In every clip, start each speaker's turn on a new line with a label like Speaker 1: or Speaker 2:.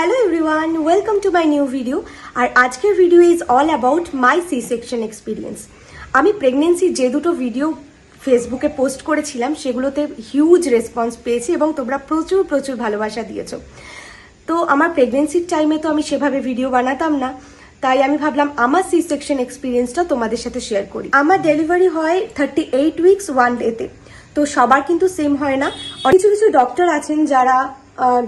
Speaker 1: Hello everyone welcome to my new video আর আজকের video is all about my C section experience আমি প্রেগনেন্সির যে দুটো ভিডিও ফেসবুকে পোস্ট করেছিলাম, সেগুলোতে হিউজ রেসপন্স পেয়েছি এবং তোমরা প্রচুর প্রচুর ভালোবাসা দিয়েছ। তো আমার প্রেগনেন্সির টাইমে তো আমি সেভাবে ভিডিও বানাতাম না, তাই আমি ভাবলাম আমার সি সেকশন এক্সপিরিয়েন্সটা তোমাদের সাথে শেয়ার করি। আমার ডেলিভারি হয় থার্টি এইট উইকস ওয়ান ডেতে তো সবার কিন্তু সেম হয় না। কিছু কিছু ডক্টর আছেন যারা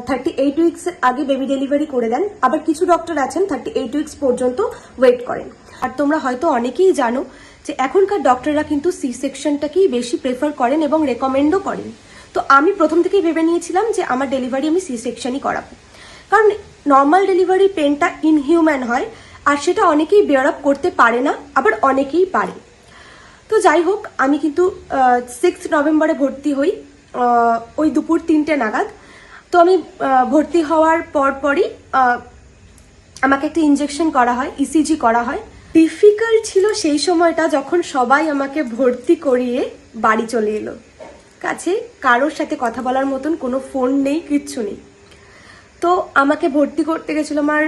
Speaker 1: থার্টি এইট উইকস আগে বেবি ডেলিভারি করে দেন। আবার কিছু ডক্টর আছেন থার্টি এইট উইকস পর্যন্ত ওয়েট করেন। আর তোমরা হয়তো অনেকেই জানো যে এখনকার ডক্টররা কিন্তু সি সেকশনটাকেই বেশি প্রেফার করেন এবং রেকমেন্ডও করেন। তো আমি প্রথম থেকেই ভেবে নিয়েছিলাম যে আমার ডেলিভারি আমি সি সেকশনই করাবো। কারণ নর্মাল ডেলিভারি পেনটা ইনহিউম্যান হয়, আর সেটা অনেকেই বেয়ার আপ করতে পারে না, আবার অনেকেই পারে। তো যাই হোক, আমি কিন্তু সিক্স নভেম্বরে ভর্তি হই ওই দুপুর তিনটে নাগাদ। তো আমি ভর্তি হওয়ার পরপরই আমাকে একটা ইঞ্জেকশন করা হয় ইসিজি করা হয়। ডিফিকাল্ট ছিল সেই সময়টা যখন সবাই আমাকে ভর্তি করিয়ে বাড়ি চলে এলো। কাছে কারোর সাথে কথা বলার মতন কোনো ফোন নেই, কিচ্ছু নেই। তো আমাকে ভর্তি করতে গেছিল আমার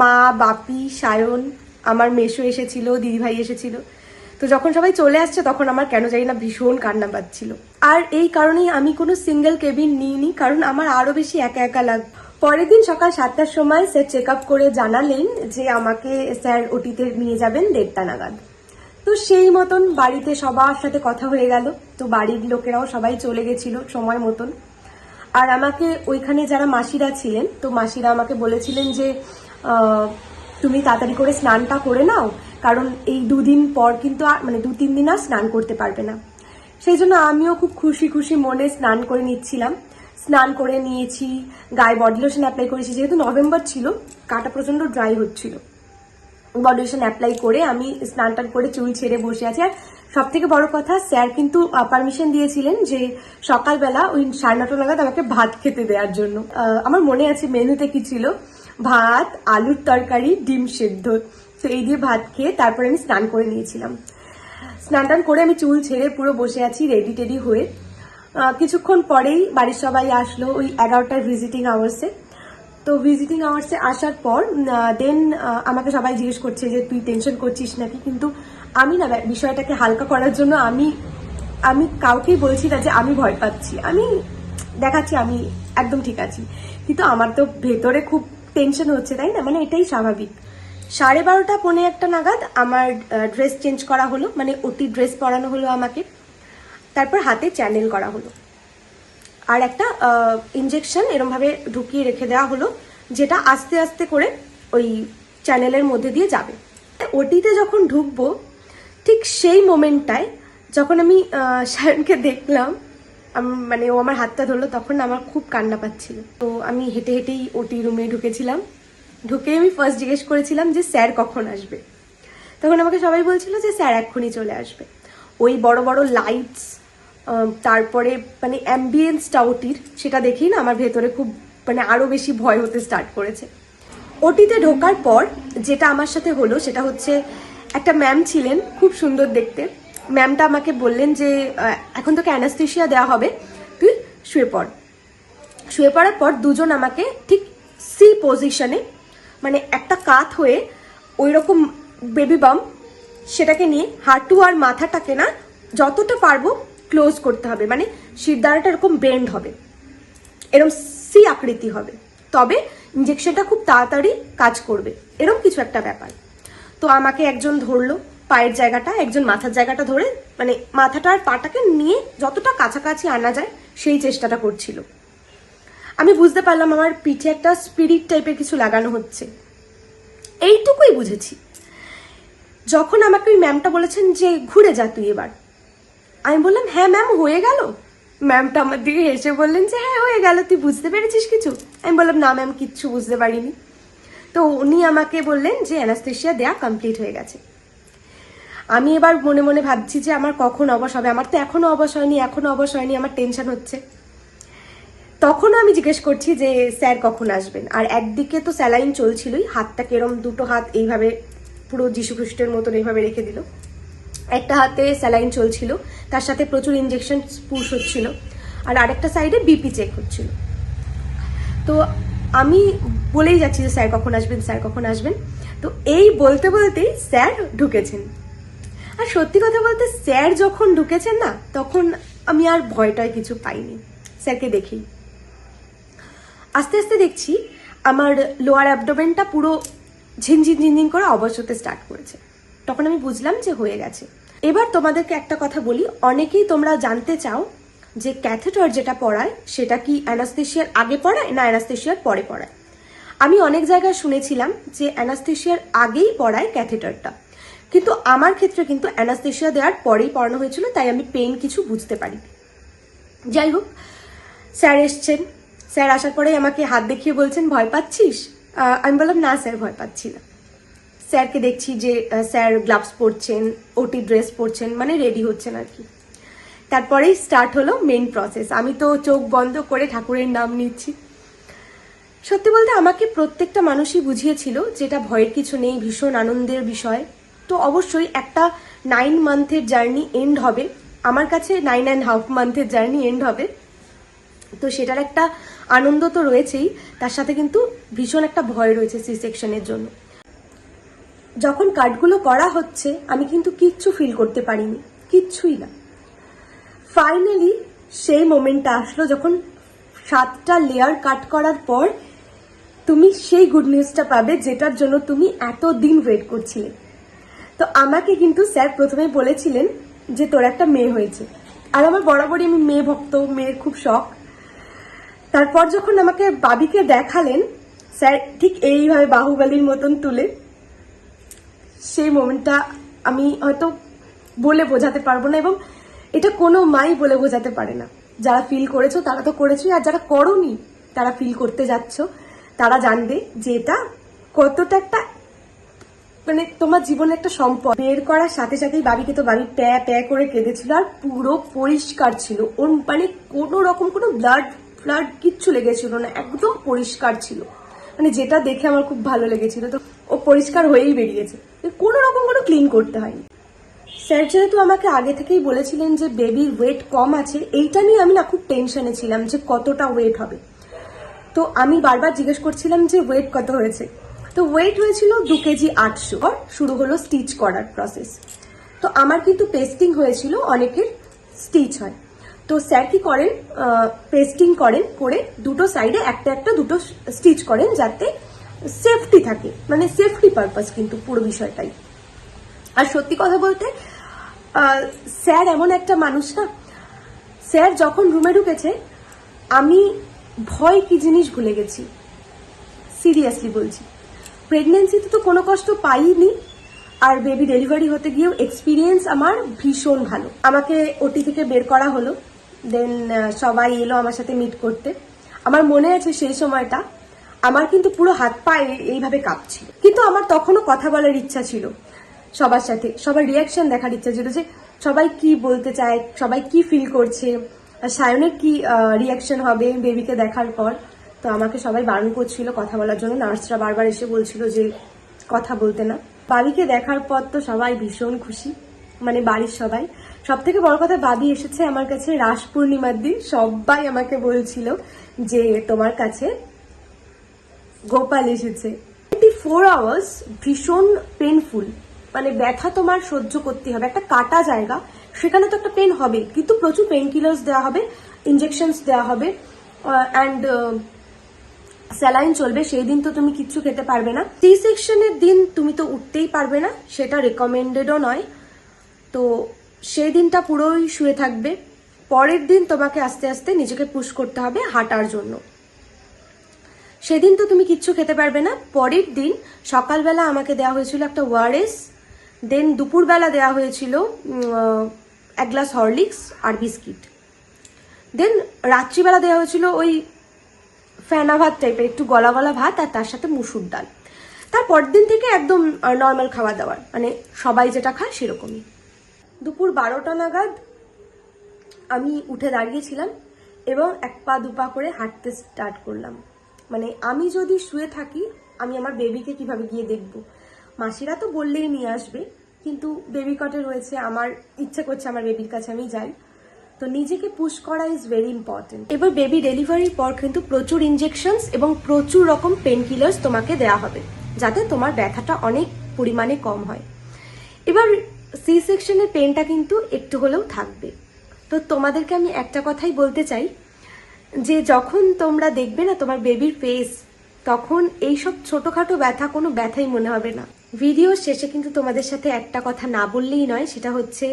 Speaker 1: মা, বাপি, সায়ন, আমার মেশো এসেছিল, দিদিভাই এসেছিল। তো যখন সবাই চলে আসছে, তখন আমার কেন জানি না ভীষণ কান্না পাচ্ছিল। আর এই কারণেই আমি কোনো সিঙ্গেল কেবিন নিইনি, কারণ আমার আরও বেশি একা একা লাগ পরের দিন সকাল সাতটার সময় স্যার চেক আপ করে জানালেন যে আমাকে স্যার ওটিতে নিয়ে যাবেন দেড়টা নাগাদ। তো সেই মতন বাড়িতে সবার সাথে কথা হয়ে গেল। তো বাড়ির লোকেরাও সবাই চলে গেছিল সময় মতন। আর আমাকে ওইখানে যারা মাসিরা ছিলেন, তো মাসিরা আমাকে বলেছিলেন যে তুমি তাড়াতাড়ি করে স্নানটা করে নাও, কারণ এই দুদিন পর কিন্তু আর মানে দু তিন দিন আর স্নান করতে পারবে না। সেই জন্য আমিও খুব খুশি খুশি মনে স্নান করে নিচ্ছিলাম। স্নান করে নিয়েছি, গায়ে বডি লোশন অ্যাপ্লাই করেছি, যেহেতু নভেম্বর ছিল, কাটা প্রচণ্ড ড্রাই হচ্ছিল। বডি লোশন অ্যাপ্লাই করে আমি স্নান টান করে চুল ছেড়ে বসে আছি। আর সব থেকে বড় কথা, স্যার কিন্তু পারমিশন দিয়েছিলেন যে সকালবেলা ওই সাড়ে নটা নাগাদ আমাকে ভাত খেতে দেওয়ার জন্য। আমার মনে আছে মেনুতে কি ছিল? ভাত, আলুর তরকারি, ডিম সেদ্ধ। তো এই দিয়ে ভাত খেয়ে তারপরে আমি স্নান করে নিয়েছিলাম। স্নান টান করে আমি চুল ছেড়ে পুরো বসে আছি রেডি টেডি হয়ে। কিছুক্ষণ পরেই বাড়ির সবাই আসলো ওই এগারোটার ভিজিটিং আওয়ার্সে তো ভিজিটিং আওয়ার্সে আসার পর দেন আমাকে সবাই জিজ্ঞেস করছে যে, তুই টেনশন করছিস নাকি? কিন্তু আমি না, বিষয়টাকে হালকা করার জন্য আমি আমি কাউকেই বলছি না যে, আমি ভয় পাচ্ছি। আমি দেখাচ্ছি, আমি একদম ঠিক আছি। কিন্তু আমার তো ভেতরে খুব টেনশন হচ্ছে তাই না? মানে এটাই স্বাভাবিক। সাড়ে বারোটা পৌনে একটা নাগাদ আমার ড্রেস চেঞ্জ করা হলো মানে ওটি ড্রেস পরানো হলো আমাকে। তারপর হাতে চ্যানেল করা হলো। আর একটা ইঞ্জেকশন এরমভাবে ঢুকিয়ে রেখে দেওয়া হলো যেটা আস্তে আস্তে করে ওই চ্যানেলের মধ্যে দিয়ে যাবে। ওটিতে যখন ঢুকবো ঠিক সেই মোমেন্টটায় যখন আমি আহ, সায়নকে দেখলাম মানে ও আমার হাতটা ধরলো, তখন আমার খুব কান্না পাচ্ছিল। তো আমি হেঁটে হেঁটেই ওটি রুমে ঢুকেছিলাম। ঢুকে আমি ফার্স্ট জিজ্ঞেস করেছিলাম যে, স্যার কখন আসবে? তখন আমাকে সবাই বলছিল যে, স্যার এক্ষুনি চলে আসবে। ওই বড় বড় লাইটস তারপরে মানে অ্যাম্বিয়েন্সটা ওটির সেটা দেখেই না আমার ভেতরে খুব মানে আরও বেশি ভয় হতে স্টার্ট করেছে। ওটিতে ঢোকার পর যেটা আমার সাথে হলো, সেটা হচ্ছে একটা ম্যাম ছিলেন, খুব সুন্দর দেখতে। ম্যামটা আমাকে বললেন যে এখন তোকে অ্যানাস্থেশিয়া দেওয়া হবে, তুই শুয়ে পড়। শুয়ে পড়ার পর দুজন আমাকে ঠিক সি পজিশনে মানে একটা কাত হয়ে ওই রকম বেবি বাম সেটাকে নিয়ে হাঁটু আর মাথাটাকে না যতটা পারব ক্লোজ করতে হবে মানে শিরদাঁড়াটা এরকম বেন্ড হবে এরকম সি আকৃতি হবে। তবে ইঞ্জেকশনটা খুব তাড়াতাড়ি কাজ করবে এরকম কিছু একটা ব্যাপার। তো আমাকে একজন ধরলো পায়ের জায়গাটা, একজন মাথার জায়গাটা ধরে মানে মাথাটা আর পাটাকে নিয়ে যতটা কাছাকাছি আনা যায়, সেই চেষ্টাটা করছিল। আমি বুঝতে পারলাম আমার পিঠে একটা স্পিরিট টাইপের কিছু লাগানো হচ্ছে। এইটুকুই বুঝেছি। যখন আমাকে ওই ম্যামটা বলেছেন যে, ঘুরে যা তুই এবার। আমি বললাম হ্যাঁ ম্যাম হয়ে গেল। ম্যামটা আমার দিকে হেসে বললেন যে হ্যাঁ হয়ে গেল, তুই বুঝতে পেরেছিস কিছু? আমি বললাম, না ম্যাম কিচ্ছু বুঝতে পারিনি। তো উনি আমাকে বললেন যে, অ্যানাস্থেশিয়া দেয়া কমপ্লিট হয়ে গেছে। আমি এবার মনে মনে ভাবছি যে আমার কখন অবশ হবে। আমার তো এখনও অবশ হয়নি, এখনও অবশ হয়নি, আমার টেনশন হচ্ছে। তখন আমি জিজ্ঞেস করছি যে, স্যার, কখন আসবেন? আর একদিকে তো স্যালাইন চলছিলই, হাতটা কেরম দুটো হাত এইভাবে পুরো যীশু খ্রিস্টের মতন এইভাবে রেখে দিল। একটা হাতে স্যালাইন চলছিল, তার সাথে প্রচুর ইঞ্জেকশন পুশ হচ্ছিল, আর আরেকটা সাইডে বিপি চেক হচ্ছিল। তো আমি বলেই যাচ্ছি যে, স্যার, কখন আসবেন? স্যার, কখন আসবেন? তো এই বলতে বলতেই স্যার ঢুকেছেন। আর সত্যি কথা বলতে স্যার যখন ঢুকেছেন না, তখন আমি আর ভয়টায় কিছু পাইনি। স্যারকে দেখি। আস্তে আস্তে দেখছি আমার লোয়ার অ্যাবডোমেনটা পুরো ঝিনঝিন ঝিনঝিন করে অবশ হতে স্টার্ট করেছে। তখন আমি বুঝলাম যে হয়ে গেছে। এবার তোমাদেরকে একটা কথা বলি, অনেকেই তোমরা জানতে চাও যে ক্যাথেটার যেটা পড়ায়, সেটা কি অ্যানাস্থেশিয়ার আগে পড়ায় না অ্যানাস্থেশিয়ার পরে পড়ায়? আমি অনেক জায়গায় শুনেছিলাম যে অ্যানাস্থেশিয়ার আগেই পড়ায় ক্যাথেটারটা কিন্তু আমার ক্ষেত্রে কিন্তু অ্যানাস্থেশিয়া দেওয়ার পরেই পড়ানো হয়েছিল, তাই আমি পেন কিছু বুঝতে পারি। যাই হোক, স্যার এসছেন। স্যার আসার পরে আমাকে হাত দেখিয়ে বলছেন, ভয় পাচ্ছিস? আমি বললাম, না স্যার, ভয় পাচ্ছি না। স্যারকে দেখছি যে স্যার গ্লাভস পরছেন, ওটি ড্রেস পরছেন মানে রেডি হচ্ছেন আর কি। তারপরেই স্টার্ট হলো মেন প্রসেস। আমি তো চোখ বন্ধ করে ঠাকুরের নাম নিচ্ছি। সত্যি বলতে আমাকে প্রত্যেকটা মানুষই বুঝিয়েছিল যেটা ভয়ের কিছু নেই, ভীষণ আনন্দের বিষয়। তো অবশ্যই একটা নাইন মান্থের জার্নি এন্ড হবে। আমার কাছে নাইন অ্যান্ড হাফ মান্থের জার্নি এন্ড হবে। তো সেটার একটা আনন্দ তো রয়েছেই, তার সাথে কিন্তু ভীষণ একটা ভয় রয়েছে সি সেকশনের জন্য। যখন কার্ডগুলো করা হচ্ছে, আমি কিন্তু কিচ্ছু ফিল করতে পারিনি, কিচ্ছুই না। ফাইনালি সেই মোমেন্টটা আসলো যখন সাতটা লেয়ার কাট করার পর তুমি সেই গুড নিউজটা পাবে, যেটার জন্য তুমি এত দিন ওয়েট করছিলে। তো আমাকে কিন্তু স্যার প্রথমে বলেছিলেন যে তোর একটা মেয়ে হয়েছে। আর আমার বরাবরই আমি মেয়ে ভক্ত, মেয়ের খুব শখ। তারপর যখন আমাকে বাবিকে দেখালেন, স্যার ঠিক এইভাবে বাহুবালির মতন তুলে, সেই মোমেন্টটা আমি হয়তো বলে বোঝাতে পারব না এবং এটা কোনো মাই বলে বোঝাতে পারে না। যারা ফিল করেছ তারা তো করেছোই, আর যারা করনি তারা ফিল করতে যাচ্ছ, তারা জানবে যে এটা কতটা একটা মানে তোমার জীবনে একটা সম্পদ। বের করার সাথে সাথেই বাবিকে তো বাবি প্যা প্যা করে কেঁদেছিল আর পুরো পরিষ্কার ছিল। ওর মানে কোনো রকম কোনো ব্লাড ফ্লাড কিচ্ছু লেগেছিল না, একদম পরিষ্কার ছিল। মানে যেটা দেখে আমার খুব ভালো লেগেছিল। তো ও পরিষ্কার হয়েই বেরিয়েছে। কোনো রকম কোনো ক্লিন করতে হয়নি। স্যার যেহেতু আমাকে আগে থেকেই বলেছিলেন যে বেবির ওয়েট কম আছে, এইটা নিয়ে আমি না খুব টেনশনে ছিলাম যে কতটা ওয়েট হবে। তো আমি বারবার জিজ্ঞেস করছিলাম যে ওয়েট কত হয়েছে। তো ওয়েট হয়েছিল দু কেজি আটশো। আর শুরু হলো স্টিচ করার প্রসেস তো আমার কিন্তু পেস্টিং হয়েছিল, অনেকের স্টিচ হয়। তো স্যার কি করেন পেস্টিং করেন, করে দুটো সাইডে একটা একটা দুটো স্টিচ করেন যাতে সেফটি থাকে। মানে সেফটি পারপাস কিন্তু পুরো বিষয়টাই। আর সত্যি কথা বলতে স্যার এমন একটা মানুষ না, স্যার যখন রুমে ঢুকেছে, আমি ভয় কি জিনিস ভুলে গেছি। সিরিয়াসলি বলছি। প্রেগনেন্সিতে তো কোনো কষ্ট পাইনি। আর বেবি ডেলিভারি হতে গিয়েও এক্সপিরিয়েন্স আমার ভীষণ ভালো। আমাকে ওটি থেকে বের করা হলো। দেন সবাই এলো আমার সাথে মিট করতে। আমার মনে আছে সেই সময়টা। আমার কিন্তু পুরো হাত পা এইভাবে কাঁপছিল। কিন্তু আমার তখনও কথা বলার ইচ্ছা ছিল সবার সাথে। সবার রিয়াকশন দেখার ইচ্ছা ছিল যে সবাই কি বলতে চায়, সবাই কি ফিল করছে সায়নের কি রিয়াকশন হবে বেবিকে দেখার পর। তো আমাকে সবাই বারণ করছিল কথা বলার জন্য। নার্সরা বারবার এসে বলছিল যে কথা বলতে না। বাবিকে দেখার পর তো সবাই ভীষণ খুশি মানে বাড়ির সবাই। সব থেকে বড় কথা, বাবি এসেছে আমার কাছে রাস পূর্ণিমার দিন। সবাই আমাকে বলছিল যে তোমার কাছে গোপাল এসেছে। ফোর আওয়ার্স ভীষণ পেনফুল মানে ব্যথা তোমার সহ্য করতে হবে। একটা কাটা জায়গা, সেখানে তো একটা পেন হবে কিন্তু প্রচুর পেন কিলার্স দেওয়া হবে ইঞ্জেকশনস দেওয়া হবে অ্যান্ড স্যালাইন চলবে, সেই দিন তো তুমি কিচ্ছু খেতে পারবে না। সি সেকশনের দিন তুমি তো উঠতেই পারবে না, সেটা রেকমেন্ডেডও নয়। তো সেই দিনটা পুরোই শুয়ে থাকবে। পরের দিন তোমাকে আস্তে আস্তে নিজেকে পুশ করতে হবে হাঁটার জন্য। সেদিন তো তুমি কিচ্ছু খেতে পারবে না। পরের দিন সকালবেলা আমাকে দেওয়া হয়েছিল একটা ওয়ারেস, দেন দুপুরবেলা দেওয়া হয়েছিল এক গ্লাস হরলিক্স আর বিস্কিট। দেন রাত্রিবেলা দেওয়া হয়েছিল ওই ফেনা ভাত টাইপের একটু গলা গলা ভাত আর তার সাথে মুসুর ডাল। তারপর দিন থেকে একদম নর্মাল খাওয়া দাওয়ার। মানে সবাই যেটা খায় সেরকমই। দুপুর বারোটা নাগাদ আমি উঠে দাঁড়িয়েছিলাম এবং এক পা দু পা করে হাঁটতে স্টার্ট করলাম। মানে আমি যদি শুয়ে থাকি, আমি আমার বেবিকে কীভাবে গিয়ে দেখব? মাসিরা তো বললেই নিয়ে আসবে, কিন্তু বেবি কটে রয়েছে? আমার ইচ্ছে করছে আমার বেবির কাছে আমি যাই। তো নিজেকে পুশ করা ইজ ভেরি ইম্পর্টেন্ট এবার বেবি ডেলিভারির পর কিন্তু প্রচুর ইনজেকশনস এবং প্রচুর রকম পেন কিলার্স তোমাকে দেওয়া হবে, যাতে তোমার ব্যথাটা অনেক পরিমাণে কম হয়। এবার সি সেকশনের পেনটা কিন্তু একটু হলেও থাকবে। তো তোমাদেরকে আমি একটা কথাই বলতে চাই, যে যখন তোমরা দেখবে না তোমার বেবির ফেস তখন এইসব ছোটখাটো ব্যথা কোনো ব্যথাই মনে হবে না। ভিডিও শেষে কিন্তু তোমাদের সাথে একটা কথা না বললেই নয়, সেটা হচ্ছে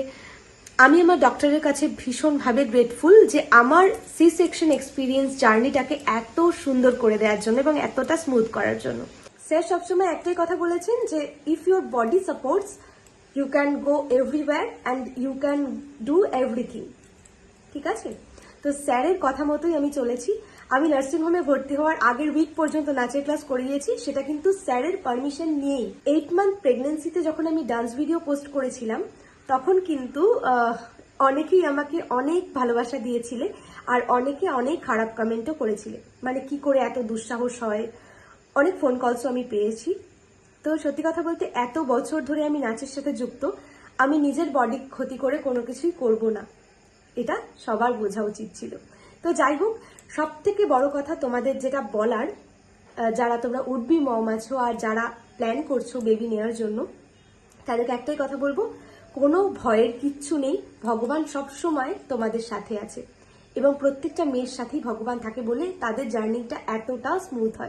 Speaker 1: আমি আমার ডক্টরের কাছে ভীষণভাবে গ্রেটফুল যে আমার সি সেকশন এক্সপিরিয়েন্স জার্নিটাকে এত সুন্দর করে দেওয়ার জন্য এবং এতটা স্মুথ করার জন্য। স্যার সবসময় একটাই কথা বলেছেন যে if your body supports you can go everywhere and you can do everything ঠিক আছে? তো স্যারের কথা মতোই আমি চলেছি। আমি নার্সিংহোমে ভর্তি হওয়ার আগের উইক পর্যন্ত নাচের ক্লাস করিয়েছি। সেটা কিন্তু স্যারের পারমিশন নিয়েই। এইট মান্থ প্রেগনেন্সিতে যখন আমি ডান্স ভিডিও পোস্ট করেছিলাম তখন কিন্তু অনেকেই আমাকে অনেক ভালোবাসা দিয়েছিলে আর অনেকে অনেক খারাপ কমেন্টও করেছিলে। মানে কি করে এত দুঃসাহস হয়? অনেক ফোন কলসও আমি পেয়েছি। তো সত্যি কথা বলতে এত বছর ধরে আমি নাচের সাথে যুক্ত, আমি নিজের বডি ক্ষতি করে কোনো কিছুই করব না। এটা সবার বোঝা উচিত ছিল। তো যাই হোক সব থেকে বড় কথা তোমাদের যেটা বলার যারা তোমরা উঠবি মম আছো আর যারা প্ল্যান করছ বেবি নেওয়ার জন্য, তাদেরকে একটাই কথা বলব কোনো ভয়ের কিচ্ছু নেই। ভগবান সব সময় তোমাদের সাথে আছে। এবং প্রত্যেকটা মেয়ের সাথেই ভগবান থাকে বলে তাদের জার্নিটা এতটা স্মুথ হয়।